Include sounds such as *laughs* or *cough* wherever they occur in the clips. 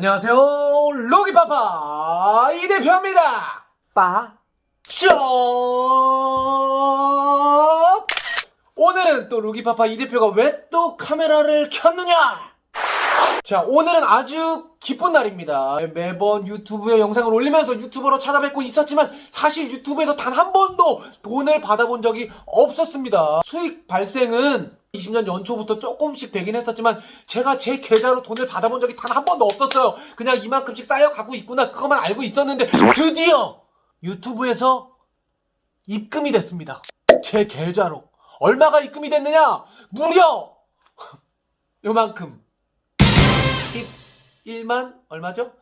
안녕하세요. 로기파파 이 대표입니다. 빠. 쇼! 오늘은 또 로기파파 이 대표가 왜 또 카메라를 켰느냐? 자, 오늘은 아주 기쁜 날입니다. 매번 유튜브에 영상을 올리면서 유튜버로 찾아뵙고 있었지만 사실 유튜브에서 단 한 번도 돈을 받아본 적이 없었습니다. 수익 발생은 20년 연초부터 조금씩 되긴 했었지만 제가 제 계좌로 돈을 받아본 적이 단 한 번도 없었어요. 그냥 이만큼씩 쌓여가고 있구나 그것만 알고 있었는데 드디어 유튜브에서 입금이 됐습니다. 제 계좌로. 얼마가 입금이 됐느냐? 무려 요만큼. 11만 얼마죠?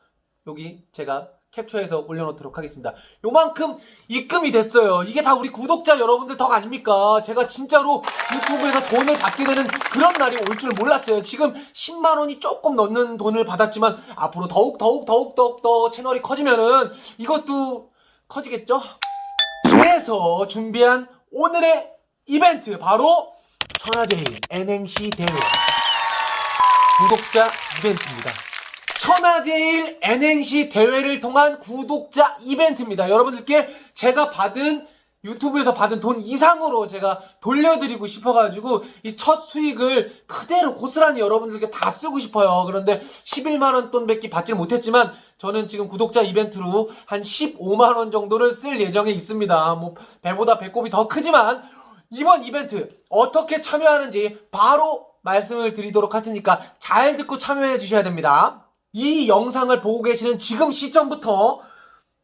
여기 제가 캡처해서 올려놓도록 하겠습니다. 요만큼 입금이 됐어요. 이게 다 우리 구독자 여러분들 덕 아닙니까? 제가 진짜로 유튜브에서 돈을 받게 되는 그런 날이 올 줄 몰랐어요. 지금 10만 원이 조금 넘는 돈을 받았지만 앞으로 더욱 더욱 더욱 더욱 더 채널이 커지면은 이것도 커지겠죠? 그래서 준비한 오늘의 이벤트 바로 천하제일 N행시 대회 구독자 이벤트입니다. 천하제일 N행시 대회를 통한 구독자 이벤트입니다. 여러분들께 제가 받은 유튜브에서 받은 돈 이상으로 제가 돌려드리고 싶어가지고 이 첫 수익을 그대로 고스란히 여러분들께 다 쓰고 싶어요. 그런데 11만원 돈밖에 받지 못했지만 저는 지금 구독자 이벤트로 한 15만원 정도를 쓸 예정에 있습니다. 뭐 배보다 배꼽이 더 크지만 이번 이벤트 어떻게 참여하는지 바로 말씀을 드리도록 할 테니까 잘 듣고 참여해 주셔야 됩니다. 이 영상을 보고 계시는 지금 시점부터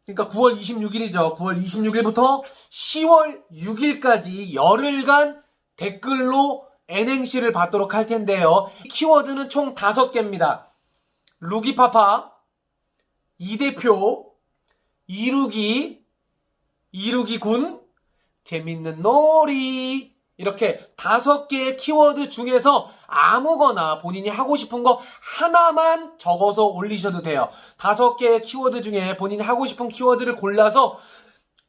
그러니까 9월 26일이죠. 9월 26일부터 10월 6일까지 열흘간 댓글로 N행시를 받도록 할 텐데요. 키워드는 총 5개입니다. 루기파파, 이대표, 이루기, 이루기 군, 재밌는 놀이 이렇게 다섯 개의 키워드 중에서 아무거나 본인이 하고 싶은 거 하나만 적어서 올리셔도 돼요. 다섯 개의 키워드 중에 본인이 하고 싶은 키워드를 골라서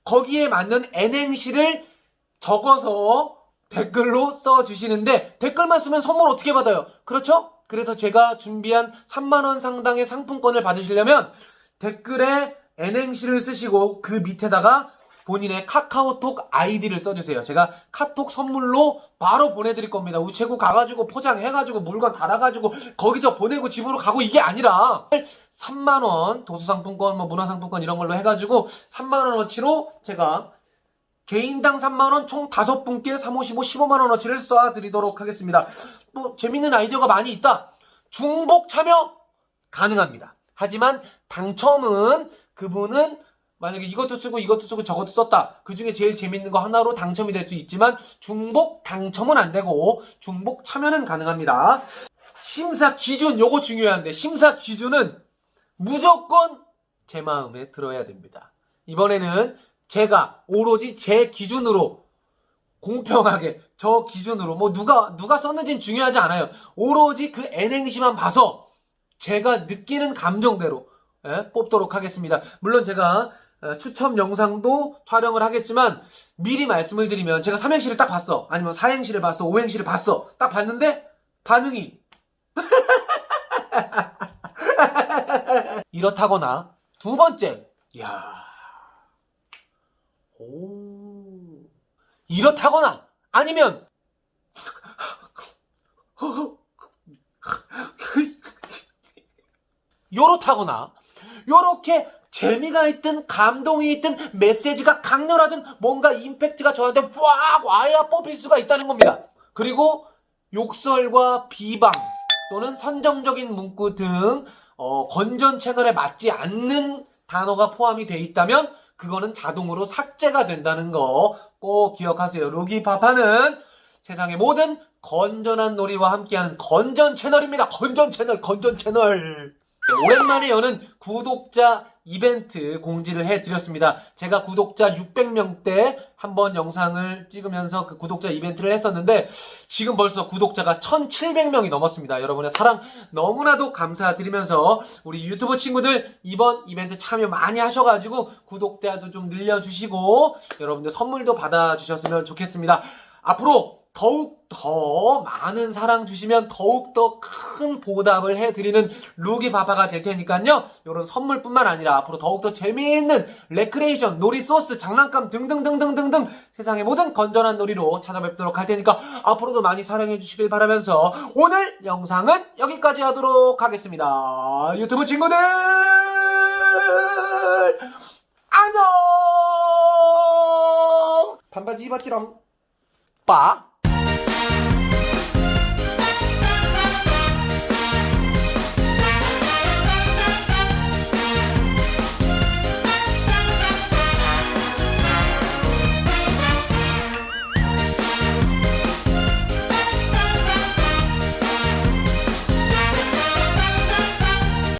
거기에 맞는 N행시를 적어서 댓글로 써주시는데 댓글만 쓰면 선물 어떻게 받아요? 그렇죠? 그래서 제가 준비한 3만원 상당의 상품권을 받으시려면 댓글에 N행시를 쓰시고 그 밑에다가 본인의 카카오톡 아이디를 써주세요. 제가 카톡 선물로 바로 보내드릴 겁니다. 우체국 가가지고 포장해가지고 물건 달아가지고 거기서 보내고 집으로 가고 이게 아니라 3만원 도수상품권, 뭐 문화상품권 이런 걸로 해가지고 3만원어치로 제가 개인당 3만원 총 5분께 3, 5, 15, 15만원어치를 쏴드리도록 하겠습니다. 또 재밌는 아이디어가 많이 있다. 중복 참여 가능합니다. 하지만 당첨은 그분은 만약에 이것도 쓰고 이것도 쓰고 저것도 썼다. 그 중에 제일 재밌는 거 하나로 당첨이 될 수 있지만 중복 당첨은 안 되고 중복 참여는 가능합니다. 심사 기준 요거 중요한데 심사 기준은 무조건 제 마음에 들어야 됩니다. 이번에는 제가 오로지 제 기준으로 공평하게 저 기준으로 뭐 누가 누가 썼는지는 중요하지 않아요. 오로지 그 N행시만 봐서 제가 느끼는 감정대로 예, 뽑도록 하겠습니다. 물론 제가 어, 추첨 영상도 촬영을 하겠지만 미리 말씀을 드리면 제가 3행시를 딱 봤어. 아니면 4행시를 봤어. 5행시를 봤어. 딱 봤는데 반응이 *laughs* 이렇다거나 두 번째 야 오. 이렇다거나 아니면 *laughs* 요렇다거나 요렇게 재미가 있든 감동이 있든 메시지가 강렬하든 뭔가 임팩트가 저한테 꽉 와야 뽑힐 수가 있다는 겁니다. 그리고 욕설과 비방 또는 선정적인 문구 등 어, 건전 채널에 맞지 않는 단어가 포함이 돼 있다면 그거는 자동으로 삭제가 된다는 거 꼭 기억하세요. 루기파파는 세상의 모든 건전한 놀이와 함께하는 건전 채널입니다. 건전 채널, 건전 채널. 네, 오랜만에 여는 구독자 이벤트 공지를 해드렸습니다. 제가 구독자 600명 때 한번 영상을 찍으면서 그 구독자 이벤트를 했었는데 지금 벌써 구독자가 1700명이 넘었습니다. 여러분의 사랑 너무나도 감사드리면서 우리 유튜브 친구들 이번 이벤트 참여 많이 하셔가지고 구독자도 좀 늘려주시고 여러분들 선물도 받아주셨으면 좋겠습니다. 앞으로 더욱 더 많은 사랑 주시면 더욱 더 큰 보답을 해드리는 루기 바바가 될 테니까요. 이런 선물뿐만 아니라 앞으로 더욱 더 재미있는 레크레이션, 놀이 소스, 장난감 등등등등등등 세상의 모든 건전한 놀이로 찾아뵙도록 할 테니까 앞으로도 많이 사랑해 주시길 바라면서 오늘 영상은 여기까지 하도록 하겠습니다. 유튜브 친구들 안녕! 반바지 입었지롱. 빠.